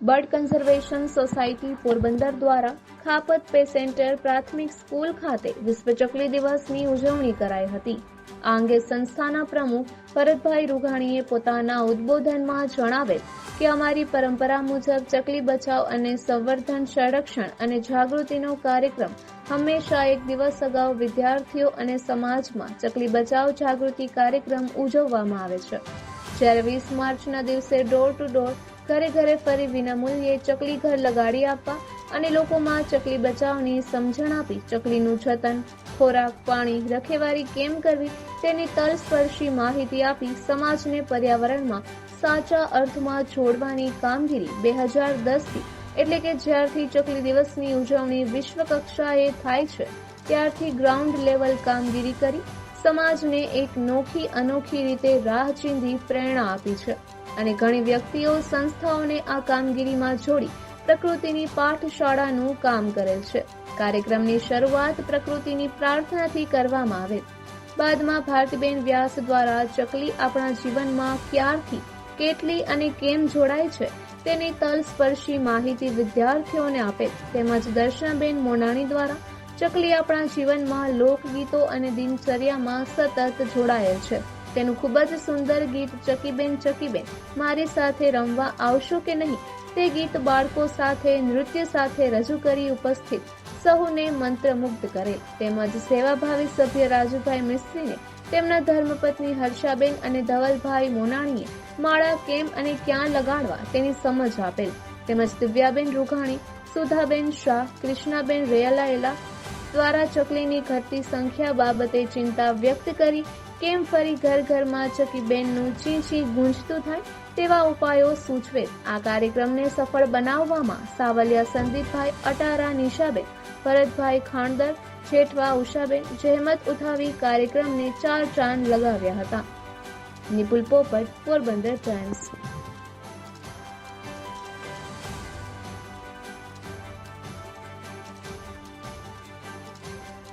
Bird conservation society Porbandar દ્વારા ખાપત pay centre પ્રાથમિક school ખાતે વિશ્વ ચકલી દિવસની ઉજવણી કરાઈ હતી. આ અંગે સંસ્થાના પ્રમુખ ભરતભાઈ રૂઘાણીએ પોતાના ઉદ્બોધનમાં જણાવેલ કે અમારી પરંપરા મુજબ ચકલી બચાવ અને સંવર્ધન સંરક્ષણ અને જાગૃતિનો કાર્યક્રમ હંમેશા એક દિવસ અગાઉ વિદ્યાર્થીઓ અને સમાજમાં ચકલી બચાવ જાગૃતિ કાર્યક્રમ ઉજવવામાં આવે છે. જ્યારે વીસ માર્ચના દિવસે ડોર ટુ ડોર ઘરે ઘરે ફરી વિનામૂલ્યે ચકલી ઘર લગાડી આપવા અને લોકોમાં ચકલી બચાવની સમજણ આપી ચકલીનું જતન, ખોરાક, પાણી, રખેવારી કેમ કરવી તેની તલસ્પર્શી માહિતી આપી સમાજને પર્યાવરણમાં સાચા અર્થમાં જોડવાની કામગીરી બે હજાર દસથી એટલે કે જ્યારથી ચકલી દિવસની ઉજવણી વિશ્વ કક્ષાએ થાય છે, ત્યારથી ગ્રાઉન્ડ લેવલ કામગીરી કરી સમાજને એક નોખી અનોખી રીતે રાહ ચીંધી પ્રેરણા આપી છે. અને ઘણી વ્યક્તિઓ સંસ્થાઓને આ કામગીરીમાં જોડી પ્રકૃતિની પાઠશાળાનું કામ કરેલ છે. કાર્યક્રમની શરૂઆત પ્રકૃતિની પ્રાર્થનાથી કરવામાં આવે. બાદમાં ભારતીબેન વ્યાસ દ્વારા ચકલી આપણા જીવનમાં ક્યારથી, કેટલી અને કેમ જોડાય છે, તેની તલસ્પર્શી માહિતી વિદ્યાર્થીઓને આપે. તેમજ દર્શનાબેન મોનાણી દ્વારા ચકલી આપણા જીવનમાં લોકગીતો અને દિનચર્યામાં સતત જોડાયેલ છે. તેનું ખૂબ જ સુંદર ગીત ચકીબેન ચકીબેન, મારી સાથે રમવા આવશો કે નહીં? તે ગીત બાળકો સાથે, નૃત્ય સાથે રજૂ કરી ઉપસ્થિત સહુને મંત્રમુગ્ધ કરે. તેમજ સેવાભાવી સભ્ય રાજુભાઈ મિસ્ત્રીને તેમના ધર્મપત્ની હર્ષાબેન અને ધવલભાઈ મોનાણીએ માળા કેમ અને ક્યાં લગાડવા તેની સમજ આપેલ. તેમજ દિવ્યાબેન રૂઘાણી, સુધાબેન શાહ, કૃષ્ણાબેન રેયલાયેલા દ્વારા ચકલીની ઘટતી સંખ્યા બાબતે ચિંતા વ્યક્ત કરી કેમ ફરી ઘર ઘરમાં ચકીબેનનું ચી ચી ગુંજતું થાય તેવા ઉપાયો સૂચવે. આ કાર્યક્રમને સફળ બનાવવામાં સાવલિયા સંદીપભાઈ અટારા નિશાબેન ભરતભાઈ ખાણદર જેઠવા ઉષાબેન જહેમત ઉઠાવી કાર્યક્રમને ચાર ચાંદ લગાવ્યા હતા. નિપુલ પોપટ પોરબંદર ટાઈમ્સ.